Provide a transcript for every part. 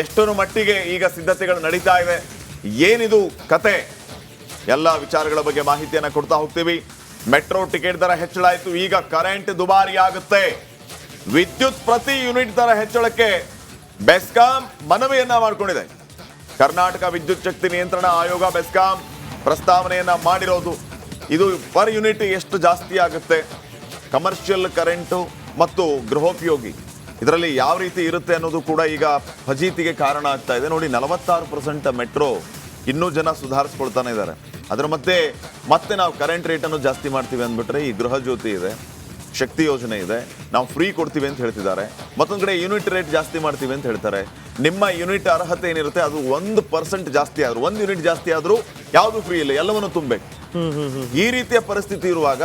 ಎಷ್ಟೊಂದು ಮಟ್ಟಿಗೆ ಈಗ ಸಿದ್ಧತೆಗಳು ನಡೀತಾ ಇವೆ? ಏನಿದು ಕತೆ? ಎಲ್ಲ ವಿಚಾರಗಳ ಬಗ್ಗೆ ಮಾಹಿತಿಯನ್ನು ಕೊಡ್ತಾ ಹೋಗ್ತೀವಿ. ಮೆಟ್ರೋ ಟಿಕೆಟ್ ದರ ಹೆಚ್ಚಳ ಆಯಿತು. ಈಗ ಕರೆಂಟ್ ದುಬಾರಿ ಆಗುತ್ತೆ. ವಿದ್ಯುತ್ ಪ್ರತಿ ಯೂನಿಟ್ ದರ ಹೆಚ್ಚಳಕ್ಕೆ ಬೆಸ್ಕಾಂ ಮನವಿಯನ್ನ ಮಾಡಿಕೊಂಡಿದೆ. ಕರ್ನಾಟಕ ವಿದ್ಯುತ್ ಶಕ್ತಿ ನಿಯಂತ್ರಣ ಆಯೋಗ ಬೆಸ್ಕಾಂ ಪ್ರಸ್ತಾವನೆಯನ್ನ ಮಾಡಿರೋದು. ಇದು ಪರ್ ಯೂನಿಟ್ ಎಷ್ಟು ಜಾಸ್ತಿ ಆಗುತ್ತೆ? ಕಮರ್ಷಿಯಲ್ ಕರೆಂಟು ಮತ್ತು ಗೃಹೋಪಯೋಗಿ. ಇದರಲ್ಲಿ ಯಾವ ರೀತಿ ಇರುತ್ತೆ ಅನ್ನೋದು ಕೂಡ ಈಗ ಫಜೀತಿಗೆ ಕಾರಣ ಆಗ್ತಾ ಇದೆ. ನೋಡಿ, ನಲವತ್ತಾರು ಪರ್ಸೆಂಟ್ ಮೆಟ್ರೋ ಇನ್ನೂ ಜನ ಸುಧಾರಿಸ್ಕೊಳ್ತಾನೆ ಇದ್ದಾರೆ. ಅದರ ಮತ್ತೆ ಮತ್ತೆ ನಾವು ಕರೆಂಟ್ ರೇಟನ್ನು ಜಾಸ್ತಿ ಮಾಡ್ತೀವಿ ಅಂದ್ಬಿಟ್ರೆ ಈ ಗೃಹ ಜ್ಯೋತಿ ಇದೆ, ಶಕ್ತಿ ಯೋಜನೆ ಇದೆ, ನಾವು ಫ್ರೀ ಕೊಡ್ತೀವಿ ಅಂತ ಹೇಳ್ತಿದ್ದಾರೆ. ಮತ್ತೊಂದು ಕಡೆ ಯೂನಿಟ್ ರೇಟ್ ಜಾಸ್ತಿ ಮಾಡ್ತೀವಿ ಅಂತ ಹೇಳ್ತಾರೆ. ನಿಮ್ಮ ಯೂನಿಟ್ ಅರ್ಹತೆ ಏನಿರುತ್ತೆ ಅದು ಒಂದು ಪರ್ಸೆಂಟ್ ಜಾಸ್ತಿ ಆದರೂ, ಒಂದು ಯೂನಿಟ್ ಜಾಸ್ತಿ ಆದರೂ ಯಾವುದು ಫ್ರೀ ಇಲ್ಲ, ಎಲ್ಲವನ್ನು ತುಂಬಬೇಕು. ಈ ರೀತಿಯ ಪರಿಸ್ಥಿತಿ ಇರುವಾಗ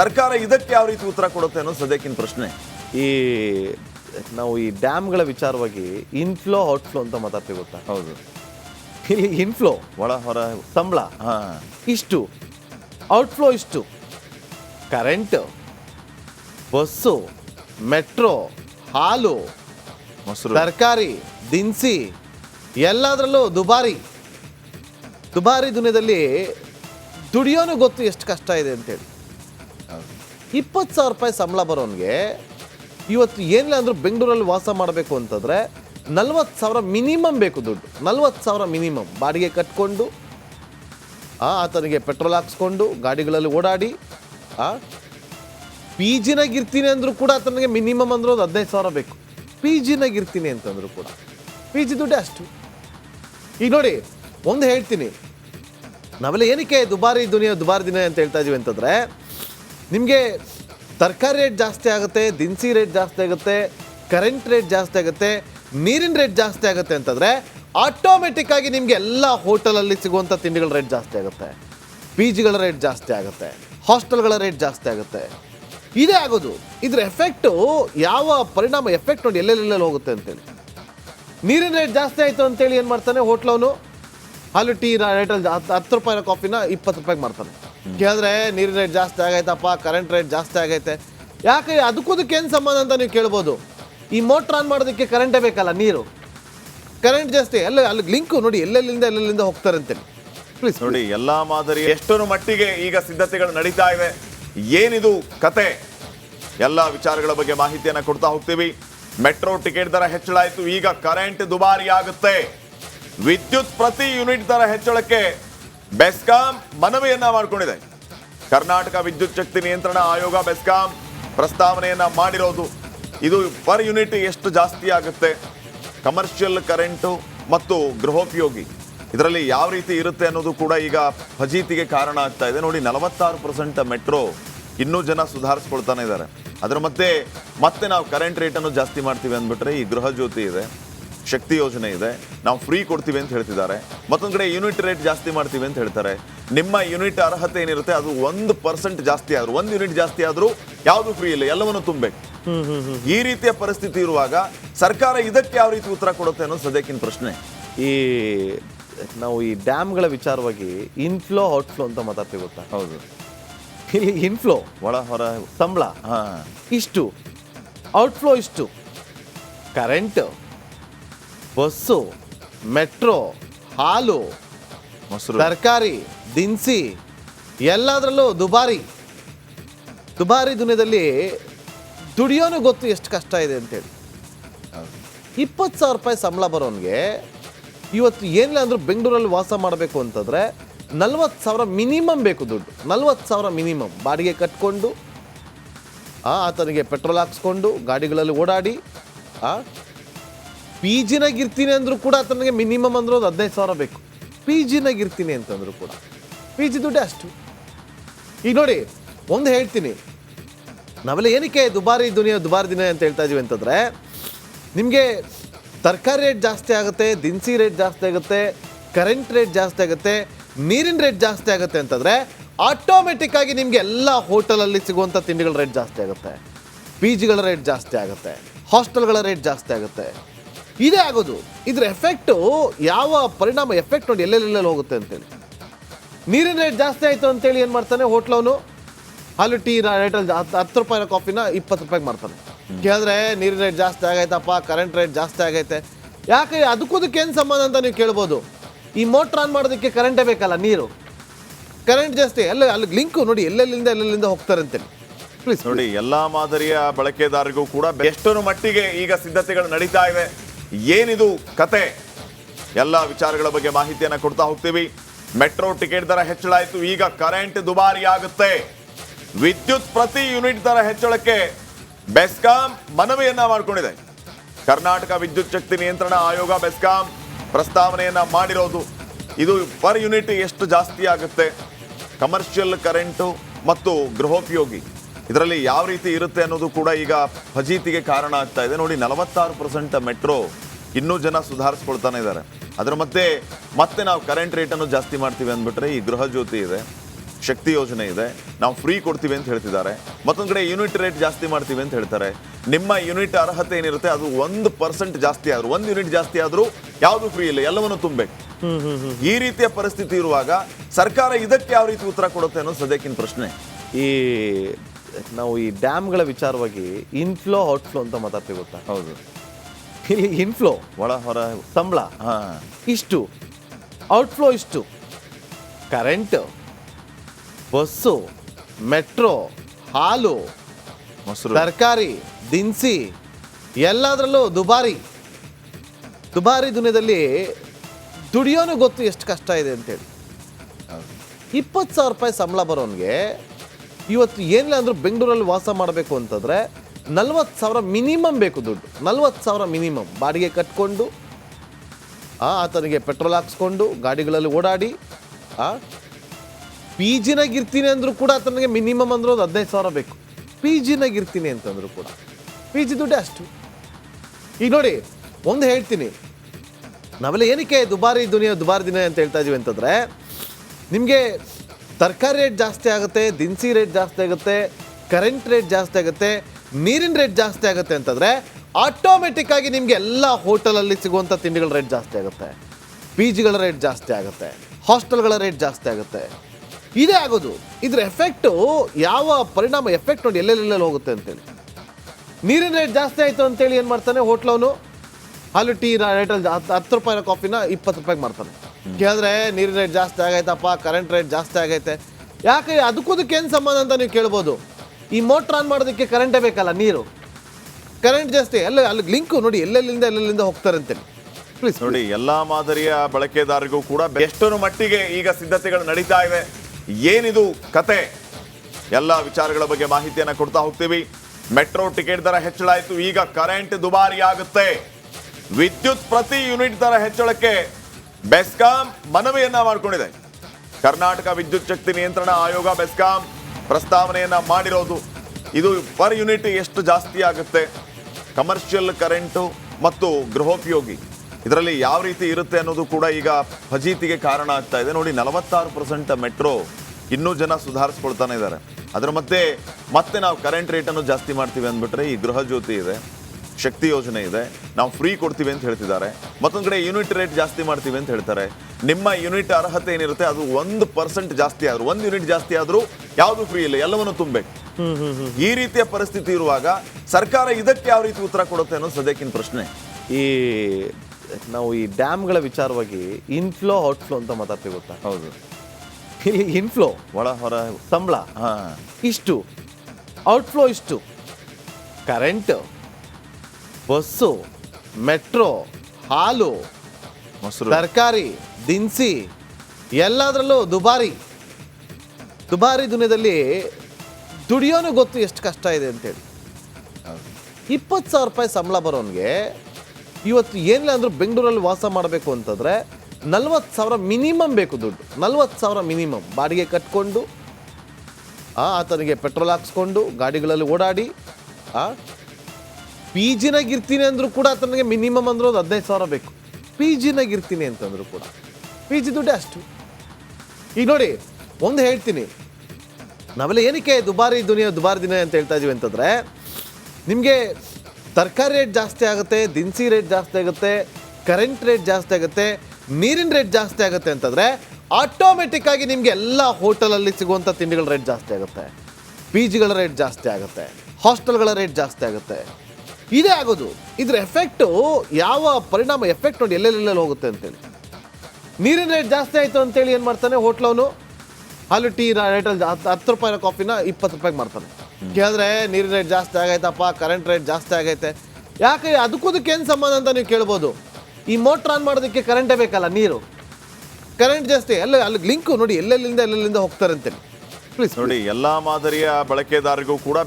ಸರ್ಕಾರ ಇದಕ್ಕೆ ಯಾವ ರೀತಿ ಉತ್ತರ ಕೊಡುತ್ತೆ ಅನ್ನೋದು ಸದ್ಯಕ್ಕಿನ ಪ್ರಶ್ನೆ. ಈ ನಾವು ಈ ಡ್ಯಾಮ್ಗಳ ವಿಚಾರವಾಗಿ ಇನ್ಫ್ಲೋ ಔಟ್ಫ್ಲೋ ಅಂತ ಮಾತಾಡ್ತೀವಿ ಗೊತ್ತಾ? ಹೌದು. ಇಲ್ಲಿ ಇನ್ಫ್ಲೋ ಒಳ ಹೊರ ಸಂಬಳ. ಹಾಂ. ಇಷ್ಟು. ಔಟ್ಫ್ಲೋ ಇಷ್ಟು. ಕರೆಂಟ್ ಬಸ್ಸು ಮೆಟ್ರೋ ಹಾಲು ಮೊಸರು. ತರಕಾರಿ ದಿನಸಿ ಎಲ್ಲದರಲ್ಲೂ ದುಬಾರಿ. ದುಬಾರಿ ದುನಿಯದಲ್ಲಿ ದುಡಿಯೋನು ಗೊತ್ತು ಎಷ್ಟು ಕಷ್ಟ ಇದೆ ಅಂತೇಳಿ. ಇಪ್ಪತ್ತು ಸಾವಿರ ರೂಪಾಯಿ ಸಂಬಳ ಬರೋನಿಗೆ ಇವತ್ತು ಏನಿಲ್ಲ ಅಂದರೂ ಬೆಂಗಳೂರಲ್ಲಿ ವಾಸ ಮಾಡಬೇಕು ಅಂತಂದರೆ ನಲ್ವತ್ತು ಸಾವಿರ ಮಿನಿಮಮ್ ಬೇಕು ದುಡ್ಡು. ನಲ್ವತ್ತು ಸಾವಿರ ಮಿನಿಮಮ್. ಬಾಡಿಗೆ ಕಟ್ಕೊಂಡು ಆತನಿಗೆ ಪೆಟ್ರೋಲ್ ಹಾಕ್ಸ್ಕೊಂಡು, ಗಾಡಿಗಳಲ್ಲಿ ಓಡಾಡಿ ಪಿ ಜಿನಾಗ ಇರ್ತೀನಿ ಅಂದರೂ ಕೂಡ ಆತನಿಗೆ ಮಿನಿಮಮ್ ಅಂದ್ರೆ ಒಂದು ಹದಿನೈದು ಸಾವಿರ ಬೇಕು. ಪಿ ಜಿನಾಗ ಇರ್ತೀನಿ ಅಂತಂದ್ರು ಕೂಡ. ಪಿ ಜಿ ದುಡ್ಡೇ ಅಷ್ಟು. ಈಗ ನೋಡಿ, ಒಂದು ಹೇಳ್ತೀನಿ. ನಾವೆಲ್ಲ ಏನಕ್ಕೆ ದುಬಾರಿ ದುನಿಯಾ ದುಬಾರಿ ದಿನ ಅಂತ ಹೇಳ್ತಾ ಇದೀವಿ ಅಂತಂದರೆ, ನಿಮಗೆ ತರಕಾರಿ ರೇಟ್ ಜಾಸ್ತಿ ಆಗುತ್ತೆ, ದಿನಸಿ ರೇಟ್ ಜಾಸ್ತಿ ಆಗುತ್ತೆ, ಕರೆಂಟ್ ರೇಟ್ ಜಾಸ್ತಿ ಆಗುತ್ತೆ, ನೀರಿನ ರೇಟ್ ಜಾಸ್ತಿ ಆಗುತ್ತೆ ಅಂತಂದರೆ ಆಟೋಮೆಟಿಕ್ ಆಗಿ ನಿಮಗೆ ಎಲ್ಲ ಹೋಟೆಲಲ್ಲಿ ಸಿಗುವಂಥ ತಿಂಡಿಗಳ ರೇಟ್ ಜಾಸ್ತಿ ಆಗುತ್ತೆ. ಪಿ ಜಿಗಳ ರೇಟ್ ಜಾಸ್ತಿ ಆಗುತ್ತೆ, ಹಾಸ್ಟೆಲ್ಗಳ ರೇಟ್ ಜಾಸ್ತಿ ಆಗುತ್ತೆ. ಇದೇ ಆಗೋದು. ಇದ್ರ ಎಫೆಕ್ಟು ಯಾವ ಪರಿಣಾಮ ಎಫೆಕ್ಟ್ ನೋಡಿ ಎಲ್ಲೆಲ್ಲೆಲ್ಲಿ ಹೋಗುತ್ತೆ ಅಂತೇಳಿ. ನೀರಿನ ರೇಟ್ ಜಾಸ್ತಿ ಆಯಿತು ಅಂತೇಳಿ ಏನು ಮಾಡ್ತಾನೆ ಹೋಟ್ಲವನು? ಹಾಲು ಟೀ ರೇಟಲ್ಲಿ ಹತ್ತು ರೂಪಾಯಿನ ಕಾಫಿನ ಇಪ್ಪತ್ತು ರೂಪಾಯಿಗೆ ಮಾಡ್ತಾನೆ. ಕೇಳಿದ್ರೆ ನೀರಿನ ರೇಟ್ ಜಾಸ್ತಿ ಆಗೈತಪ್ಪ ಕರೆಂಟ್ ರೇಟ್ ಜಾಸ್ತಿ ಆಗೈತೆ. ಯಾಕೆ ಅದಕ್ಕೂ ಏನು ಸಂಬಂಧ ಅಂತ ನೀವು ಕೇಳ್ಬೋದು? ಈ ಮೋಟ್ರ್ ಆನ್ ಮಾಡೋದಕ್ಕೆ ಕರೆಂಟೇ ಬೇಕಲ್ಲ, ನೀರು. ಕರೆಂಟ್ ಜಾಸ್ತಿ ಎಲ್ಲ ಅಲ್ಲಿ ಲಿಂಕು ನೋಡಿ, ಎಲ್ಲೆಲ್ಲಿಂದ ಎಲ್ಲೆಲ್ಲಿಂದ ಹೋಗ್ತಾರೆ ಅಂತೇಳಿ. ಪ್ಲೀಸ್ ನೋಡಿ, ಎಲ್ಲಾ ಮಾದರಿ ಎಷ್ಟೊಂದು ಮಟ್ಟಿಗೆ ಈಗ ಸಿದ್ಧತೆಗಳು ನಡೀತಾ ಇವೆ. ಏನಿದು ಕತೆ? ಎಲ್ಲ ವಿಚಾರಗಳ ಬಗ್ಗೆ ಮಾಹಿತಿಯನ್ನು ಕೊಡ್ತಾ ಹೋಗ್ತೀವಿ. ಮೆಟ್ರೋ ಟಿಕೆಟ್ ದರ ಹೆಚ್ಚಳ ಆಯಿತು, ಈಗ ಕರೆಂಟ್ ದುಬಾರಿ ಆಗುತ್ತೆ ವಿದ್ಯುತ್ ಪ್ರತಿ ಯೂನಿಟ್ ದರ ಹೆಚ್ಚಳಕ್ಕೆ ಬೆಸ್ಕಾಂ ಮನವಿಯನ್ನ ಮಾಡಿಕೊಂಡಿದೆ. ಕರ್ನಾಟಕ ವಿದ್ಯುತ್ ಶಕ್ತಿ ನಿಯಂತ್ರಣ ಆಯೋಗ ಬೆಸ್ಕಾಂ ಪ್ರಸ್ತಾವನೆಯನ್ನ ಮಾಡಿರೋದು. ಇದು ಪರ್ ಯೂನಿಟ್ ಎಷ್ಟು ಜಾಸ್ತಿ ಆಗುತ್ತೆ? ಕಮರ್ಷಿಯಲ್ ಕರೆಂಟು ಮತ್ತು ಗೃಹೋಪಯೋಗಿ. ಇದರಲ್ಲಿ ಯಾವ ರೀತಿ ಇರುತ್ತೆ ಅನ್ನೋದು ಕೂಡ ಈಗ ಫಜೀತಿಗೆ ಕಾರಣ ಆಗ್ತಾ ಇದೆ. ನೋಡಿ, ನಲವತ್ತಾರು ಪರ್ಸೆಂಟ್ ಮೆಟ್ರೋ ಇನ್ನೂ ಜನ ಸುಧಾರಿಸ್ಕೊಳ್ತಾನೆ ಇದ್ದಾರೆ. ಅದರ ಮತ್ತೆ ಮತ್ತೆ ನಾವು ಕರೆಂಟ್ ರೇಟನ್ನು ಜಾಸ್ತಿ ಮಾಡ್ತೀವಿ ಅಂದ್ಬಿಟ್ರೆ ಈ ಗೃಹ ಜ್ಯೋತಿ ಇದೆ. ಶಕ್ತಿ ಯೋಜನೆ ಇದೆ. ನಾವು ಫ್ರೀ ಕೊಡ್ತೀವಿ ಅಂತ ಹೇಳ್ತಿದ್ದಾರೆ. ಮತ್ತೊಂದು ಕಡೆ ಯೂನಿಟ್ ರೇಟ್ ಜಾಸ್ತಿ ಮಾಡ್ತೀವಿ ಅಂತ ಹೇಳ್ತಾರೆ. ನಿಮ್ಮ ಯೂನಿಟ್ ಅರ್ಹತೆ ಏನಿರುತ್ತೆ ಅದು ಒಂದು ಪರ್ಸೆಂಟ್ ಜಾಸ್ತಿ ಆದರೂ ಒಂದು ಯೂನಿಟ್ ಜಾಸ್ತಿ ಆದರೂ ಯಾವುದು ಫ್ರೀ ಇಲ್ಲ ಎಲ್ಲವನ್ನು ತುಂಬಬೇಕು. ಈ ರೀತಿಯ ಪರಿಸ್ಥಿತಿ ಇರುವಾಗ ಸರ್ಕಾರ ಇದಕ್ಕೆ ಯಾವ ರೀತಿ ಉತ್ತರ ಕೊಡುತ್ತೆ ಅನ್ನೋದು ಸದ್ಯಕ್ಕಿನ ಪ್ರಶ್ನೆ. ಈ ನಾವು ಈ ಡ್ಯಾಮ್ಗಳ ವಿಚಾರವಾಗಿ ಇನ್ಫ್ಲೋ ಔಟ್ಫ್ಲೋ ಅಂತ ಮಾತಾಡ್ತೀವಿ ಗೊತ್ತಾ? ಹೌದು. ಇಲ್ಲಿ ಇನ್ಫ್ಲೋ ಒಳ ಹೊರ ಸಂಬಳ ಹಾಂ. ಇಷ್ಟು ಔಟ್ಫ್ಲೋ ಇಷ್ಟು. ಕರೆಂಟ್ ಬಸ್ಸು ಮೆಟ್ರೋ ಹಾಲು ಮೊಸರು. ತರಕಾರಿ ದಿನಸಿ ಎಲ್ಲದರಲ್ಲೂ ದುಬಾರಿ. ದುಬಾರಿ ದುನಿಯದಲ್ಲಿ ದುಡಿಯೋನು ಗೊತ್ತು ಎಷ್ಟು ಕಷ್ಟ ಇದೆ ಅಂತೇಳಿ. ಇಪ್ಪತ್ತು ಸಾವಿರ ರೂಪಾಯಿ ಸಂಬಳ ಬರೋನಿಗೆ ಇವತ್ತು ಏನಿಲ್ಲ ಅಂದರೂ ಬೆಂಗಳೂರಲ್ಲಿ ವಾಸ ಮಾಡಬೇಕು ಅಂತಂದರೆ ನಲ್ವತ್ತು ಸಾವಿರ ಮಿನಿಮಮ್ ಬೇಕು ದುಡ್ಡು. ನಲ್ವತ್ತು ಸಾವಿರ ಮಿನಿಮಮ್. ಬಾಡಿಗೆ ಕಟ್ಕೊಂಡು ಆತನಿಗೆ ಪೆಟ್ರೋಲ್ ಹಾಕ್ಸ್ಕೊಂಡು ಗಾಡಿಗಳಲ್ಲಿ ಓಡಾಡಿ ಪಿ ಜಿನಾಗ ಇರ್ತೀನಿ ಅಂದ್ರೂ ಕೂಡ ತನಗೆ ಮಿನಿಮಮ್ ಅಂದ್ರೆ ಒಂದು ಹದಿನೈದು ಸಾವಿರ ಬೇಕು. ಪಿ ಜಿನಾಗ ಇರ್ತೀನಿ ಅಂತಂದ್ರು ಕೂಡ. ಪಿ ಜಿ ದುಡ್ಡೆ ಅಷ್ಟು. ಈಗ ನೋಡಿ, ಒಂದು ಹೇಳ್ತೀನಿ. ನಾವೆಲ್ಲ ಏನಕ್ಕೆ ದುಬಾರಿ ದುನಿಯಾ, ದುಬಾರಿ ದಿನ ಅಂತ ಹೇಳ್ತಾ ಇದೀವಿ ಅಂತಂದರೆ, ನಿಮಗೆ ತರಕಾರಿ ರೇಟ್ ಜಾಸ್ತಿ ಆಗುತ್ತೆ, ದಿನಸಿ ರೇಟ್ ಜಾಸ್ತಿ ಆಗುತ್ತೆ, ಕರೆಂಟ್ ರೇಟ್ ಜಾಸ್ತಿ ಆಗುತ್ತೆ, ನೀರಿನ ರೇಟ್ ಜಾಸ್ತಿ ಆಗುತ್ತೆ ಅಂತಂದರೆ ಆಟೋಮೆಟಿಕ್ ಆಗಿ ನಿಮಗೆ ಎಲ್ಲ ಹೋಟೆಲಲ್ಲಿ ಸಿಗುವಂಥ ತಿಂಡಿಗಳ ರೇಟ್ ಜಾಸ್ತಿ ಆಗುತ್ತೆ. ಪಿ ಜಿಗಳ ರೇಟ್ ಜಾಸ್ತಿ ಆಗುತ್ತೆ. ಹಾಸ್ಟೆಲ್ಗಳ ರೇಟ್ ಜಾಸ್ತಿ ಆಗುತ್ತೆ. ಇದೇ ಆಗೋದು. ಇದ್ರ ಎಫೆಕ್ಟು ಯಾವ ಪರಿಣಾಮ ಎಫೆಕ್ಟ್ ನೋಡಿ ಎಲ್ಲೆಲ್ಲೆಲ್ಲಿ ಹೋಗುತ್ತೆ ಅಂತೇಳಿ. ನೀರಿನ ರೇಟ್ ಜಾಸ್ತಿ ಆಯಿತು ಅಂತೇಳಿ ಏನು ಮಾಡ್ತಾನೆ ಹೋಟ್ಲವನು ಹಾಲು ಟೀ ರೇಟಲ್ಲಿ ಹತ್ತು ರೂಪಾಯಿನ ಕಾಫಿನ ಇಪ್ಪತ್ತು ರೂಪಾಯಿಗೆ ಮಾಡ್ತಾನೆ ಕೇಳಿದ್ರೆ ನೀರಿನ ರೇಟ್ ಜಾಸ್ತಿ ಆಗೈತಪ್ಪ ಕರೆಂಟ್ ರೇಟ್ ಜಾಸ್ತಿ ಆಗೈತೆ. ಯಾಕೆ ಅದಕ್ಕೂ ಏನು ಸಂಬಂಧ ಅಂತ ನೀವು ಕೇಳ್ಬೋದು. ಈ ಮೋಟ್ರ್ ಆನ್ ಮಾಡೋದಕ್ಕೆ ಕರೆಂಟೇ ಬೇಕಲ್ಲ, ನೀರು. ಕರೆಂಟ್ ಜಾಸ್ತಿ, ಎಲ್ಲ ಅಲ್ಲಿ ಲಿಂಕು ನೋಡಿ ಎಲ್ಲೆಲ್ಲಿಂದ ಎಲ್ಲೆಲ್ಲಿಂದ ಹೋಗ್ತಾರೆ ಅಂತೇಳಿ. ಪ್ಲೀಸ್ ನೋಡಿ, ಎಲ್ಲಾ ಮಾದರಿಯ ಬಳಕೆದಾರರಿಗೂ ಕೂಡ ಎಷ್ಟೊಂದು ಮಟ್ಟಿಗೆ ಈಗ ಸಿದ್ಧತೆಗಳು ನಡೀತಾ ಇವೆ. ಏನಿದು ಕತೆ? ಎಲ್ಲ ವಿಚಾರಗಳ ಬಗ್ಗೆ ಮಾಹಿತಿಯನ್ನು ಕೊಡ್ತಾ ಹೋಗ್ತೀವಿ. ಮೆಟ್ರೋ ಟಿಕೆಟ್ ದರ ಹೆಚ್ಚಳ ಆಯಿತು. ಈಗ ಕರೆಂಟ್ ದುಬಾರಿ ಆಗುತ್ತೆ. ವಿದ್ಯುತ್ ಪ್ರತಿ ಯೂನಿಟ್ ದರ ಹೆಚ್ಚಳಕ್ಕೆ ಬೆಸ್ಕಾಂ ಮನವಿಯನ್ನ ಮಾಡಿಕೊಂಡಿದೆ. ಕರ್ನಾಟಕ ವಿದ್ಯುತ್ ಶಕ್ತಿ ನಿಯಂತ್ರಣ ಆಯೋಗ ಬೆಸ್ಕಾಂ ಪ್ರಸ್ತಾವನೆಯನ್ನ ಮಾಡಿರೋದು. ಇದು ಪರ್ ಯೂನಿಟ್ ಎಷ್ಟು ಜಾಸ್ತಿ ಆಗುತ್ತೆ? ಕಮರ್ಷಿಯಲ್ ಕರೆಂಟು ಮತ್ತು ಗೃಹೋಪಯೋಗಿ. ಇದರಲ್ಲಿ ಯಾವ ರೀತಿ ಇರುತ್ತೆ ಅನ್ನೋದು ಕೂಡ ಈಗ ಫಜೀತಿಗೆ ಕಾರಣ ಆಗ್ತಾ ಇದೆ. ನೋಡಿ, ನಲವತ್ತಾರು ಪರ್ಸೆಂಟ್ ಮೆಟ್ರೋ ಇನ್ನೂ ಜನ ಸುಧಾರಿಸ್ಕೊಳ್ತಾನೆ ಇದ್ದಾರೆ. ಅದರ ಮತ್ತೆ ಮತ್ತೆ ನಾವು ಕರೆಂಟ್ ರೇಟನ್ನು ಜಾಸ್ತಿ ಮಾಡ್ತೀವಿ ಅಂದ್ಬಿಟ್ರೆ ಈ ಗೃಹ ಜ್ಯೋತಿ ಇದೆ, ಶಕ್ತಿ ಯೋಜನೆ ಇದೆ, ನಾವು ಫ್ರೀ ಕೊಡ್ತೀವಿ ಅಂತ ಹೇಳ್ತಿದ್ದಾರೆ. ಮತ್ತೊಂದು ಕಡೆ ಯೂನಿಟ್ ರೇಟ್ ಜಾಸ್ತಿ ಮಾಡ್ತೀವಿ ಅಂತ ಹೇಳ್ತಾರೆ. ನಿಮ್ಮ ಯೂನಿಟ್ ಅರ್ಹತೆ ಏನಿರುತ್ತೆ ಅದು ಒಂದು ಪರ್ಸೆಂಟ್ ಜಾಸ್ತಿ ಆದರೂ, ಒಂದು ಯೂನಿಟ್ ಜಾಸ್ತಿ ಆದರೂ ಯಾವುದು ಫ್ರೀ ಇಲ್ಲ, ಎಲ್ಲವನ್ನು ತುಂಬಬೇಕು. ಈ ರೀತಿಯ ಪರಿಸ್ಥಿತಿ ಇರುವಾಗ ಸರ್ಕಾರ ಇದಕ್ಕೆ ಯಾವ ರೀತಿ ಉತ್ತರ ಕೊಡುತ್ತೆ ಅನ್ನೋದು ಸದ್ಯಕ್ಕಿನ ಪ್ರಶ್ನೆ. ಈ ನಾವು ಈ ಡ್ಯಾಮ್ಗಳ ವಿಚಾರವಾಗಿ ಇನ್ಫ್ಲೋ ಔಟ್ಫ್ಲೋ ಅಂತ ಮಾತಾಡ್ತೀವಿ ಗೊತ್ತಾ? ಹೌದು. ಇಲ್ಲಿ ಇನ್ಫ್ಲೋ ಒಳ ಹೊರ ಸಂಬಳ. ಹಾಂ. ಇಷ್ಟು. ಔಟ್ಫ್ಲೋ ಇಷ್ಟು. ಕರೆಂಟ್ ಬಸ್ಸು ಮೆಟ್ರೋ ಹಾಲು ಮೊಸರು. ತರಕಾರಿ ದಿನಸಿ ಎಲ್ಲದರಲ್ಲೂ ದುಬಾರಿ. ದುಬಾರಿ ದುನಿಯದಲ್ಲಿ ದುಡಿಯೋನು ಗೊತ್ತು ಎಷ್ಟು ಕಷ್ಟ ಇದೆ ಅಂತೇಳಿ. ಇಪ್ಪತ್ತು ಸಾವಿರ ರೂಪಾಯಿ ಸಂಬಳ ಬರೋನಿಗೆ ಇವತ್ತು ಏನಿಲ್ಲ ಅಂದ್ರೆ ಬೆಂಗಳೂರಲ್ಲಿ ವಾಸ ಮಾಡಬೇಕು ಅಂತಂದರೆ ನಲ್ವತ್ತು ಸಾವಿರ ಮಿನಿಮಮ್ ಬೇಕು ದುಡ್ಡು. ನಲ್ವತ್ತು ಸಾವಿರ ಮಿನಿಮಮ್. ಬಾಡಿಗೆ ಕಟ್ಕೊಂಡು ಆತನಿಗೆ ಪೆಟ್ರೋಲ್ ಹಾಕ್ಸ್ಕೊಂಡು, ಗಾಡಿಗಳಲ್ಲಿ ಓಡಾಡಿ ಪಿ ಜಿನಾಗ ಇರ್ತೀನಿ ಅಂದ್ರೂ ಕೂಡ ಆತನಿಗೆ ಮಿನಿಮಮ್ ಅಂದ್ರೆ ಒಂದು ಹದಿನೈದು ಸಾವಿರ ಬೇಕು. ಪಿ ಜಿನಾಗ ಇರ್ತೀನಿ ಅಂತಂದ್ರು ಕೂಡ. ಪಿ ಜಿ ದುಡ್ಡೇ ಅಷ್ಟು. ಈಗ ನೋಡಿ, ಒಂದು ಹೇಳ್ತೀನಿ. ನಾವೆಲ್ಲ ಏನಕ್ಕೆ ದುಬಾರಿ ದುನಿಯಾ ದುಬಾರಿ ದಿನ ಅಂತ ಹೇಳ್ತಾ ಇದೀವಿ ಅಂತಂದರೆ, ನಿಮಗೆ ತರಕಾರಿ ರೇಟ್ ಜಾಸ್ತಿ ಆಗುತ್ತೆ, ದಿನಸಿ ರೇಟ್ ಜಾಸ್ತಿ ಆಗುತ್ತೆ, ಕರೆಂಟ್ ರೇಟ್ ಜಾಸ್ತಿ ಆಗುತ್ತೆ, ನೀರಿನ ರೇಟ್ ಜಾಸ್ತಿ ಆಗುತ್ತೆ ಅಂತಂದರೆ ಆಟೋಮೆಟಿಕ್ ಆಗಿ ನಿಮಗೆ ಎಲ್ಲ ಹೋಟೆಲಲ್ಲಿ ಸಿಗುವಂಥ ತಿಂಡಿಗಳ ರೇಟ್ ಜಾಸ್ತಿ ಆಗುತ್ತೆ. ಪಿ ಜಿಗಳ ರೇಟ್ ಜಾಸ್ತಿ ಆಗುತ್ತೆ, ಹಾಸ್ಟೆಲ್ಗಳ ರೇಟ್ ಜಾಸ್ತಿ ಆಗುತ್ತೆ. ಇದೇ ಆಗೋದು. ಇದ್ರ ಎಫೆಕ್ಟು ಯಾವ ಪರಿಣಾಮ ಎಫೆಕ್ಟ್ ನೋಡಿ ಎಲ್ಲೆಲ್ಲೆಲ್ಲಿ ಹೋಗುತ್ತೆ ಅಂತೇಳಿ. ನೀರಿನ ರೇಟ್ ಜಾಸ್ತಿ ಆಯಿತು ಅಂತೇಳಿ ಏನು ಮಾಡ್ತಾನೆ ಹೋಟ್ಲವನು? ಹಾಲು ಟೀ ರೇಟಲ್ಲಿ ಹತ್ತು ರೂಪಾಯಿನ ಕಾಫಿನ ಇಪ್ಪತ್ತು ರೂಪಾಯಿಗೆ ಮಾಡ್ತಾನೆ. ಕೇಳಿದ್ರೆ ನೀರಿನ ರೇಟ್ ಜಾಸ್ತಿ ಆಗೈತಪ್ಪ ಕರೆಂಟ್ ರೇಟ್ ಜಾಸ್ತಿ ಆಗೈತೆ. ಯಾಕೆ ಅದಕ್ಕೂ ಏನು ಸಂಬಂಧ ಅಂತ ನೀವು ಕೇಳ್ಬೋದು? ಈ ಮೋಟ್ರ್ ಆನ್ ಮಾಡೋದಕ್ಕೆ ಕರೆಂಟೇ ಬೇಕಲ್ಲ, ನೀರು. ಕರೆಂಟ್ ಜಾಸ್ತಿ ಎಲ್ಲ ಅಲ್ಲಿ ಲಿಂಕು ನೋಡಿ, ಎಲ್ಲೆಲ್ಲಿಂದ ಎಲ್ಲೆಲ್ಲಿಂದ ಹೋಗ್ತಾರೆ ಅಂತೇಳಿ. ಪ್ಲೀಸ್ ನೋಡಿ, ಎಲ್ಲಾ ಮಾದರಿಯ ಬಳಕೆದಾರರಿಗೂ ಕೂಡ ಎಷ್ಟೊಂದು ಮಟ್ಟಿಗೆ ಈಗ ಸಿದ್ಧತೆಗಳು ನಡೀತಾ ಇವೆ. ಏನಿದು ಕತೆ? ಎಲ್ಲ ವಿಚಾರಗಳ ಬಗ್ಗೆ ಮಾಹಿತಿಯನ್ನು ಕೊಡ್ತಾ ಹೋಗ್ತೀವಿ. ಮೆಟ್ರೋ ಟಿಕೆಟ್ ದರ ಹೆಚ್ಚಳ ಆಯಿತು, ಈಗ ಕರೆಂಟ್ ದುಬಾರಿ ಆಗುತ್ತೆ. ವಿದ್ಯುತ್ ಪ್ರತಿ ಯೂನಿಟ್ ದರ ಹೆಚ್ಚಳಕ್ಕೆ ಬೆಸ್ಕಾಂ ಮನವಿಯನ್ನ ಮಾಡಿಕೊಂಡಿದೆ. ಕರ್ನಾಟಕ ವಿದ್ಯುತ್ ಶಕ್ತಿ ನಿಯಂತ್ರಣ ಆಯೋಗ ಬೆಸ್ಕಾಂ ಪ್ರಸ್ತಾವನೆಯನ್ನ ಮಾಡಿರೋದು. ಇದು ಪರ್ ಯೂನಿಟ್ ಎಷ್ಟು ಜಾಸ್ತಿ ಆಗುತ್ತೆ? ಕಮರ್ಷಿಯಲ್ ಕರೆಂಟು ಮತ್ತು ಗೃಹೋಪಯೋಗಿ. ಇದರಲ್ಲಿ ಯಾವ ರೀತಿ ಇರುತ್ತೆ ಅನ್ನೋದು ಕೂಡ ಈಗ ಫಜೀತಿಗೆ ಕಾರಣ ಆಗ್ತಾ ಇದೆ. ನೋಡಿ, ನಲವತ್ತಾರು ಪರ್ಸೆಂಟ್ ಮೆಟ್ರೋ ಇನ್ನೂ ಜನ ಸುಧಾರಿಸ್ಕೊಳ್ತಾನೆ ಇದ್ದಾರೆ. ಅದರ ಮಧ್ಯೆ ಮತ್ತೆ ನಾವು ಕರೆಂಟ್ ರೇಟನ್ನು ಜಾಸ್ತಿ ಮಾಡ್ತೀವಿ ಅಂದ್ಬಿಟ್ರೆ ಈ ಗೃಹ ಜ್ಯೋತಿ ಇದೆ. ಶಕ್ತಿ ಯೋಜನೆ ಇದೆ. ನಾವು ಫ್ರೀ ಕೊಡ್ತೀವಿ ಅಂತ ಹೇಳ್ತಿದ್ದಾರೆ. ಮತ್ತೊಂದು ಕಡೆ ಯೂನಿಟ್ ರೇಟ್ ಜಾಸ್ತಿ ಮಾಡ್ತೀವಿ ಅಂತ ಹೇಳ್ತಾರೆ. ನಿಮ್ಮ ಯೂನಿಟ್ ಅರ್ಹತೆ ಏನಿರುತ್ತೆ ಅದು ಒಂದು ಪರ್ಸೆಂಟ್ ಜಾಸ್ತಿ ಆದರೂ ಒಂದು ಯೂನಿಟ್ ಜಾಸ್ತಿ ಆದರೂ ಯಾವುದು ಫ್ರೀ ಇಲ್ಲ ಎಲ್ಲವನ್ನು ತುಂಬಬೇಕು. ಈ ರೀತಿಯ ಪರಿಸ್ಥಿತಿ ಇರುವಾಗ ಸರ್ಕಾರ ಇದಕ್ಕೆ ಯಾವ ರೀತಿ ಉತ್ತರ ಕೊಡುತ್ತೆ ಅನ್ನೋದು ಸದ್ಯಕ್ಕಿನ ಪ್ರಶ್ನೆ. ಈ ನಾವು ಈ ಡ್ಯಾಮ್ಗಳ ವಿಚಾರವಾಗಿ ಇನ್ಫ್ಲೋ ಔಟ್ಫ್ಲೋ ಅಂತ ಮಾತಾಡ್ತೀವಿ ಗೊತ್ತಾ? ಹೌದು. ಇಲ್ಲಿ ಇನ್ಫ್ಲೋ ಒಳ ಹೊರ ಸಂಬಳ ಹಾಂ. ಇಷ್ಟು ಔಟ್ಫ್ಲೋ ಇಷ್ಟು. ಕರೆಂಟ್ ಬಸ್ಸು ಮೆಟ್ರೋ ಹಾಲು ಮೊಸರು. ತರಕಾರಿ ದಿನಸಿ ಎಲ್ಲದರಲ್ಲೂ ದುಬಾರಿ. ದುಬಾರಿ ದುನಿಯದಲ್ಲಿ ದುಡಿಯೋನು ಗೊತ್ತು ಎಷ್ಟು ಕಷ್ಟ ಇದೆ ಅಂತೇಳಿ. ಇಪ್ಪತ್ತು ಸಾವಿರ ರೂಪಾಯಿ ಸಂಬಳ ಬರೋನಿಗೆ ಇವತ್ತು ಏನಿಲ್ಲ ಅಂದ್ರೂ ಬೆಂಗಳೂರಲ್ಲಿ ವಾಸ ಮಾಡಬೇಕು ಅಂತಂದರೆ ನಲ್ವತ್ತು ಸಾವಿರ ಮಿನಿಮಮ್ ಬೇಕು ದುಡ್ಡು. ನಲ್ವತ್ತು ಸಾವಿರ ಮಿನಿಮಮ್. ಬಾಡಿಗೆ ಕಟ್ಕೊಂಡು ಆತನಿಗೆ ಪೆಟ್ರೋಲ್ ಹಾಕ್ಸ್ಕೊಂಡು ಗಾಡಿಗಳಲ್ಲಿ ಓಡಾಡಿ ಪಿ ಜಿನಾಗ ಇರ್ತೀನಿ ಅಂದರೂ ಕೂಡ ಆತನಿಗೆ ಮಿನಿಮಮ್ ಅಂದ್ರೆ ಒಂದು ಹದಿನೈದು ಸಾವಿರ ಬೇಕು. ಪಿ ಜಿನಾಗ ಇರ್ತೀನಿ ಅಂತಂದ್ರು ಕೂಡ. ಪಿ ಜಿ ದುಡ್ಡೆ ಅಷ್ಟು. ಈಗ ನೋಡಿ, ಒಂದು ಹೇಳ್ತೀನಿ. ನಾವೆಲ್ಲ ಏನಕ್ಕೆ ದುಬಾರಿ ದುನಿಯಾ, ದುಬಾರಿ ದಿನ ಅಂತ ಹೇಳ್ತಾ ಇದೀವಿ ಅಂತಂದರೆ, ನಿಮಗೆ ತರಕಾರಿ ರೇಟ್ ಜಾಸ್ತಿ ಆಗುತ್ತೆ, ದಿನಸಿ ರೇಟ್ ಜಾಸ್ತಿ ಆಗುತ್ತೆ, ಕರೆಂಟ್ ರೇಟ್ ಜಾಸ್ತಿ ಆಗುತ್ತೆ, ನೀರಿನ ರೇಟ್ ಜಾಸ್ತಿ ಆಗುತ್ತೆ ಅಂತಂದರೆ ಆಟೋಮೆಟಿಕ್ ಆಗಿ ನಿಮಗೆ ಎಲ್ಲ ಹೋಟೆಲಲ್ಲಿ ಸಿಗುವಂಥ ತಿಂಡಿಗಳ ರೇಟ್ ಜಾಸ್ತಿ ಆಗುತ್ತೆ. ಪಿ ಜಿಗಳ ರೇಟ್ ಜಾಸ್ತಿ ಆಗುತ್ತೆ. ಹಾಸ್ಟೆಲ್ಗಳ ರೇಟ್ ಜಾಸ್ತಿ ಆಗುತ್ತೆ. ಇದೇ ಆಗೋದು. ಇದ್ರ ಎಫೆಕ್ಟು ಯಾವ ಪರಿಣಾಮ ಎಫೆಕ್ಟ್ ನೋಡಿ ಎಲ್ಲೆಲ್ಲೆಲ್ಲಿ ಹೋಗುತ್ತೆ ಅಂತೇಳಿ. ನೀರಿನ ರೇಟ್ ಜಾಸ್ತಿ ಆಯಿತು ಅಂತೇಳಿ ಏನು ಮಾಡ್ತಾನೆ ಹೋಟ್ಲವನು ಅಲ್ಲಿ ಟೀ ರೇಟಲ್ಲಿ ಹತ್ತು ಹತ್ತು ರೂಪಾಯಿನ ಕಾಫಿನ ಇಪ್ಪತ್ತು ರೂಪಾಯಿಗೆ ಮಾಡ್ತಾನೆ ಕೇಳಿದ್ರೆ ನೀರಿನ ರೇಟ್ ಜಾಸ್ತಿ ಆಗೈತಪ್ಪ ಕರೆಂಟ್ ರೇಟ್ ಜಾಸ್ತಿ ಆಗೈತೆ. ಯಾಕೆ ಅದಕ್ಕೂ ಅದಕ್ಕೆ ಏನು ಸಂಬಂಧ ಅಂತ ನೀವು ಕೇಳ್ಬೋದು? ಈ ಮೋಟ್ರ್ ಆನ್ ಮಾಡೋದಕ್ಕೆ ಕರೆಂಟೇ ಬೇಕಲ್ಲ ನೀರು. ಕರೆಂಟ್ ಜಾಸ್ತಿ ಎಲ್ಲ ಅಲ್ಲಿಗೆ ಲಿಂಕು ನೋಡಿ ಎಲ್ಲೆಲ್ಲಿಂದ ಎಲ್ಲೆಲ್ಲಿಂದ ಹೋಗ್ತಾರೆ ಅಂತೇಳಿ. ಪ್ಲೀಸ್ ನೋಡಿ ಎಲ್ಲ ಮಾದರಿಯ ಬಳಕೆದಾರರಿಗೂ ಕೂಡ